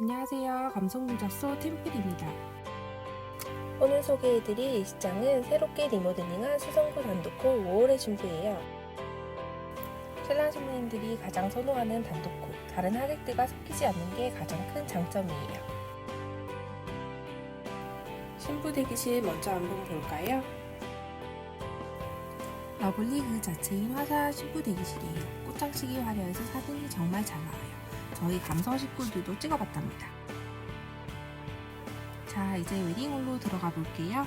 안녕하세요. 감성무적소 팀플입니다. 오늘 소개해드릴 이 시장은 새롭게 리모델링한 수성구 단독호 5월의 신부예요. 신랑 신부님들이 가장 선호하는 단독호, 다른 하객들과 섞이지 않는 게 가장 큰 장점이에요. 신부 대기실 먼저 한번 볼까요? 러블리 그 자체인 화사한 신부 대기실이에요. 꽃장식이 화려해서 사진이 정말 잘 나와요. 저희 감성 식구들도 찍어봤답니다. 자, 이제 웨딩홀로 들어가 볼게요.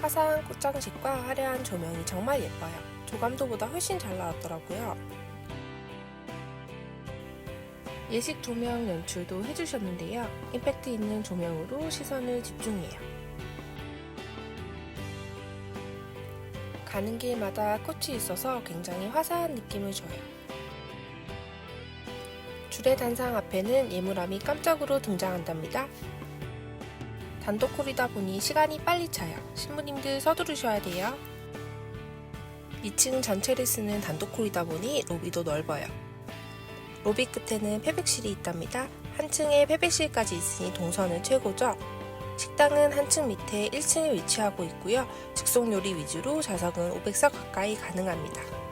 화사한 꽃장식과 화려한 조명이 정말 예뻐요. 조감도보다 훨씬 잘 나왔더라고요. 예식 조명 연출도 해주셨는데요. 임팩트 있는 조명으로 시선을 집중해요. 가는 길마다 꽃이 있어서 굉장히 화사한 느낌을 줘요. 줄의 단상 앞에는 예물함이 깜짝으로 등장한답니다. 단독홀이다 보니 시간이 빨리 차요. 신부님들 서두르셔야 돼요. 2층 전체를 쓰는 단독홀이다 보니 로비도 넓어요. 로비 끝에는 패백실이 있답니다. 한 층에 패백실까지 있으니 동선은 최고죠. 식당은 한 층 밑에 1층에 위치하고 있고요. 즉석 요리 위주로 좌석은 500석 가까이 가능합니다.